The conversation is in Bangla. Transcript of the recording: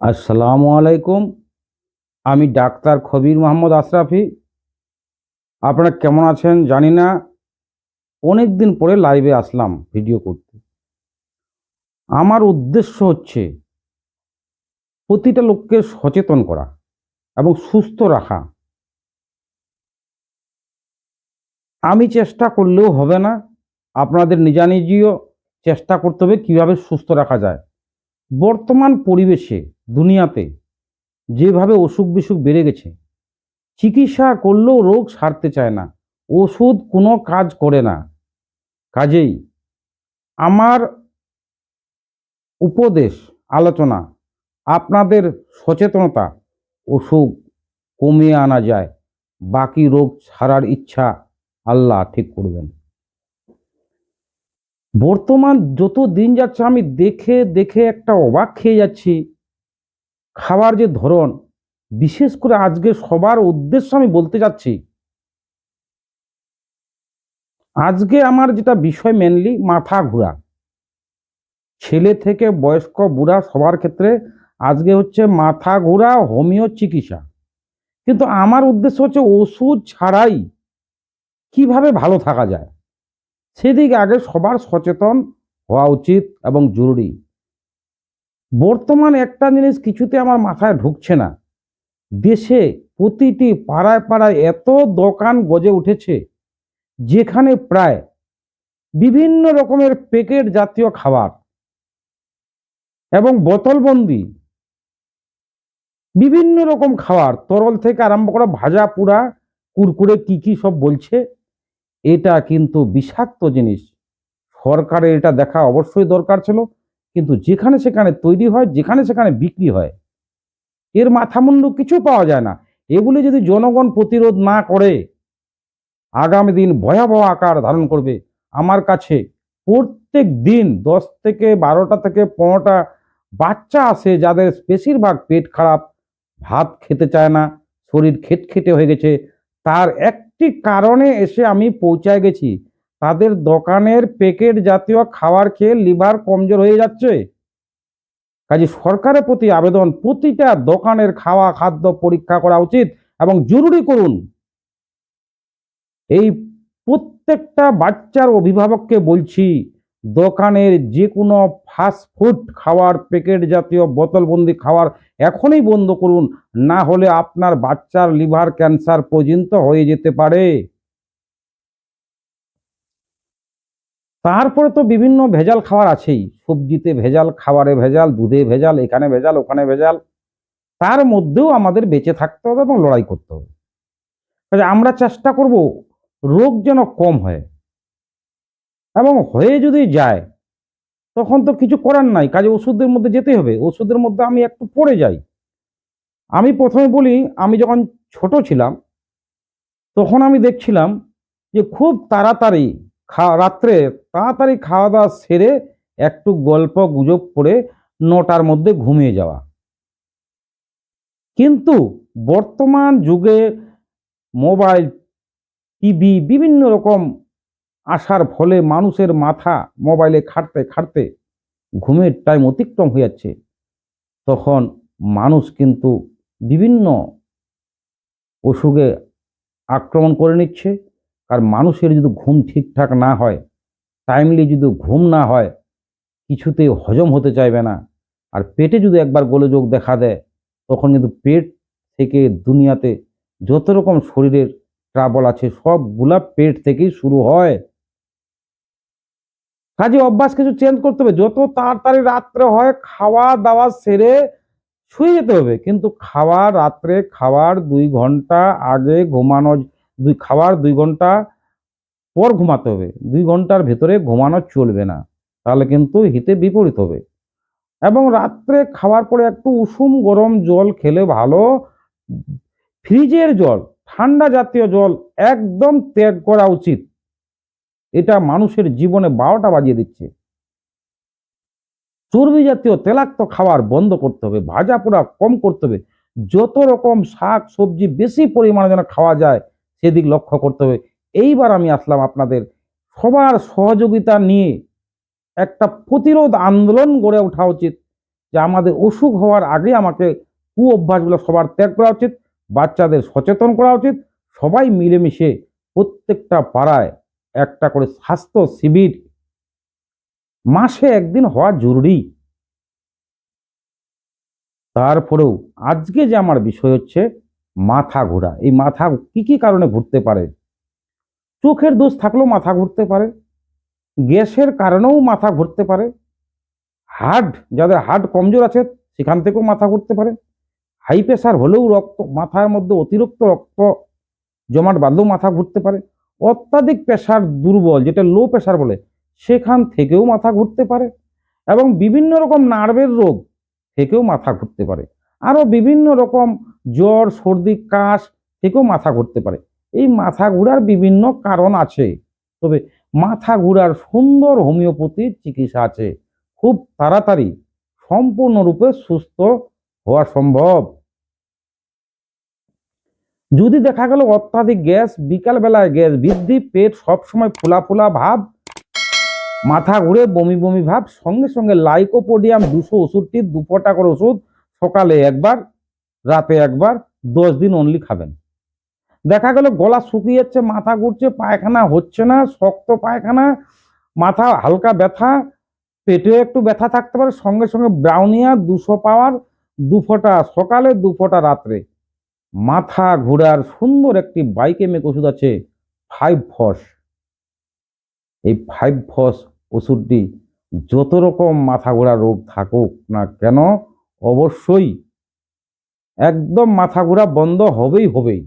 আসসালামু আলাইকুম। আমি ডাক্তার খবির মোহাম্মদ আশরাফি। আপনারা কেমন আছেন জানি না। অনেক দিন পরে লাইভে আসলাম ভিডিও করতে। আমার উদ্দেশ্য হচ্ছে প্রতিটা লোককে সচেতন করা এবং সুস্থ রাখা। আমি চেষ্টা করলেও হবে না। আপনাদের নিজা নিজেও চেষ্টা করতে হবে কীভাবে সুস্থ রাখা যায়। বর্তমান পরিবেশে দুনিয়াতে যেভাবে অসুখ বিসুখ বেড়ে গেছে, চিকিৎসা করলেও রোগ সারতে চায় না, ওষুধ কোনো কাজ করে না। কাজেই আমার উপদেশ, আলোচনা, আপনাদের সচেতনতা অসুখ কমিয়ে আনা যায়, বাকি রোগ ছাড়ার ইচ্ছা আল্লাহ ঠিক করবেন। বর্তমান যত দিন যাচ্ছে, আমি দেখে দেখে একটা অবাক খেয়ে যাচ্ছি। খাবার যে ধরন, বিশেষ করে আজকে সবার উদ্দেশ্য আমি বলতে যাচ্ছি। আজকে আমার যেটা বিষয় মেনলি মাথা ঘোরা। ছেলে থেকে বয়স্ক বুড়া সবার ক্ষেত্রে আজকে হচ্ছে মাথা ঘোরা, হোমিও চিকিৎসা। কিন্তু আমার উদ্দেশ্য হচ্ছে ওষুধ ছাড়াই কীভাবে ভালো থাকা যায়? সেদিকে আগে সবার সচেতন হওয়া উচিত এবং জরুরি। বর্তমান একটা জিনিস কিছুতে আমার মাথায় ঢুকছে না। দেশে প্রতিটি পাড়ায় পাড়ায় এত দোকান গজে উঠেছে, যেখানে প্রায় বিভিন্ন রকমের প্যাকেট জাতীয় খাবার এবং বোতলবন্দি, বিভিন্ন রকম খাবার, তরল থেকে আরম্ভ করা ভাজা পুরা কুরকুরে, কি কি সব বলছে। এটা কিন্তু বিষাক্ত জিনিস। সরকারের এটা দেখা অবশ্যই দরকার ছিল, কিন্তু যেখানে সেখানে তৈরি হয়, যেখানে সেখানে বিক্রি হয়, এর মাথামুন্ড কিছু পাওয়া যায় না। এগুলি যদি জনগণ প্রতিরোধ না করে, আগামী দিন ভয়াবহ আকার ধারণ করবে। আমার কাছে প্রত্যেক দিন দশ থেকে বারোটা থেকে পনেরোটা বাচ্চা আসে যাদের বেশিরভাগ পেট খারাপ, ভাত খেতে চায় না, শরীর খেটখেটে হয়ে গেছে তার একটি কারণে এসে আমি পৌঁছায় গেছি। তাদের দোকানের প্যাকেট জাতীয় খাবার খেয়ে লিভার কমজোর হয়ে যাচ্ছে। কাজে সরকারের প্রতি আবেদন, প্রতিটা দোকানের খাওয়া, খাদ্য পরীক্ষা করা উচিত এবং জরুরি করুন। এই প্রত্যেকটা বাচ্চার অভিভাবককে বলছি দোকানের যে কোনো ফাস্ট ফুড খাওয়ার প্যাকেট জাতীয় বোতলবন্দি খাওয়ার এখনই বন্ধ করুন। না হলে আপনার বাচ্চার লিভার ক্যান্সার পর্যন্ত হয়ে যেতে পারে। তারপরে তো বিভিন্ন ভেজাল খাবার আছেই। সবজিতে ভেজাল, খাবারে ভেজাল, দুধে ভেজাল, এখানে ভেজাল, ওখানে ভেজাল। তার মধ্যেও আমাদের বেঁচে থাকতে হবে এবং লড়াই করতে হবে। আমরা চেষ্টা করব, রোগ যেন কম হয়। এবং হয়ে যদি যায়, তখন তো কিছু করার নাই। কাজে ওষুধের মধ্যে যেতে হবে। ওষুধের মধ্যে আমি একটু পড়ে যাই। আমি প্রথমে বলি, আমি যখন ছোট ছিলাম, তখন আমি দেখছিলাম যে খুব তাড়াতাড়ি খা, রাত্রে তাড়াতাড়ি খাওয়া দাওয়া সেরে একটু গল্প গুজব করে নটার মধ্যে ঘুমিয়ে যাওয়া। কিন্তু বর্তমান যুগে মোবাইল, টিভি, বিভিন্ন রকম আসার ফলে মানুষের মাথা মোবাইলে খাটতে খাটতে ঘুমের টাইম অতিক্রম হয়ে যাচ্ছে তখন মানুষ কিন্তু বিভিন্ন অসুখে আক্রমণ করে নিচ্ছে। আর মানুষের যদি ঘুম ঠিকঠাক না হয় টাইমলি যদি ঘুম না হয়, কিছুতে হজম হতে চাইবে না। আর পেটে যদি একবার গোলযোগ দেখা দেয়, তখন কিন্তু পেট থেকে দুনিয়াতে যত রকম শরীরের ট্রাবল আছে, সবগুলা পেট থেকেই শুরু হয়। কাজে অভ্যাস কিছু চেঞ্জ করতে হবে। যত তাড়াতাড়ি রাত্রে হয়, খাওয়া দাওয়া সেরে শুয়ে যেতে হবে। কিন্তু খাওয়ার রাত্রে, খাওয়ার দুই ঘণ্টা আগে ঘুমানো, দুই, খাওয়ার দুই ঘণ্টা পর ঘুমাতে হবে। দুই ঘণ্টার ভেতরে ঘুমানো চলবে না। তাহলে কিন্তু হিতে বিপরীত হবে। এবং রাত্রে খাওয়ার পরে একটু উষুম গরম জল খেলে ভালো। ফ্রিজের জল, ঠান্ডা জাতীয় জল একদম ত্যাগ করা উচিত। এটা মানুষের জীবনে বারোটা বাজিয়ে দিচ্ছে। চর্বি জাতীয় তেলাক্ত খাবার বন্ধ করতে হবে, ভাজা পোড়া কম করতে হবে, যত রকম শাক সবজি বেশি পরিমাণে যেন খাওয়া যায়, সেদিক লক্ষ্য করতে হবে। এইবার আমি আসলাম আপনাদের সবার সহযোগিতা নিয়ে একটা প্রতিরোধ আন্দোলন গড়ে ওঠা উচিত, যে আমাদের অসুখ হওয়ার আগে আমাকে কু অভ্যাসগুলো সবার ত্যাগ করা উচিত, বাচ্চাদের সচেতন করা উচিত, সবাই মিলেমিশে প্রত্যেকটা পাড়ায় একটা করে স্বাস্থ্য শিবির মাসে একদিন হওয়া জরুরি। তারপরেও আজকে যে আমার বিষয় হচ্ছে মাথা ঘোরা, এই মাথা কি কি কারণে ঘুরতে পারে? চোখের দোষ থাকলেও মাথা ঘুরতে পারে, গ্যাসের কারণেও মাথা ঘুরতে পারে, হার্ট, যাদের হার্ট কমজোর আছে সেখান থেকেও মাথা ঘুরতে পারে, হাই প্রেশার হলেও রক্ত, মাথার মধ্যে অতিরিক্ত রক্ত জমাট বাঁধলেও মাথা ঘুরতে পারে অত্যাধিক প্রেশার দুর্বল, যেটা লো প্রেশার বলে, সেখান থেকেও মাথা ঘুরতে পারে এবং বিভিন্ন রকম নার্ভের রোগ থেকেও মাথা ঘুরতে পারে। আরও বিভিন্ন রকম জ্বর, সর্দি, কাশ থেকেও মাথা ঘুরতে পারে। এই মাথা ঘোরার বিভিন্ন কারণ আছে, তবে মাথা ঘোরার সুন্দর হোমিওপ্যাথি চিকিৎসা আছে। খুব তাড়াতাড়ি, সম্পূর্ণরূপে সুস্থ হওয়া সম্ভব। যদি দেখা গেল অত্যাধিক গ্যাস, বিকালবেলায় গ্যাস বৃদ্ধি, পেট সবসময় ফোলা ফোলা ভাব, মাথা ঘুরে বমি বমি ভাব, সঙ্গে সঙ্গে লাইকোপোডিয়াম দুশো ওষুধটি দুপটা করে ওষুধ সকালে একবার, রাতে একবার, দশ দিন অনলি খাবেন। দেখা গেল গলা শুকিয়ে যাচ্ছে মাথা ঘুরছে, পায়খানা হচ্ছে না, শক্ত পায়খানা, মাথা হালকা ব্যথা পেটে একটু ব্যথা থাকতে পারে, সঙ্গে সঙ্গে ব্রাউনিয়া দুশো পাওয়ার দু ফোঁটা সকালে দু ফোঁটা রাত্রে। মাথা ঘোরার সুন্দর একটি বাইকে মেক ওষুধ আছে ফাইভ ফস এই ফাইভ ফস ওষুধটি যত রকম মাথা ঘোরা রোগ থাকুক না কেন, অবশ্যই একদম মাথা ঘোরা বন্ধ হবেই হবেই।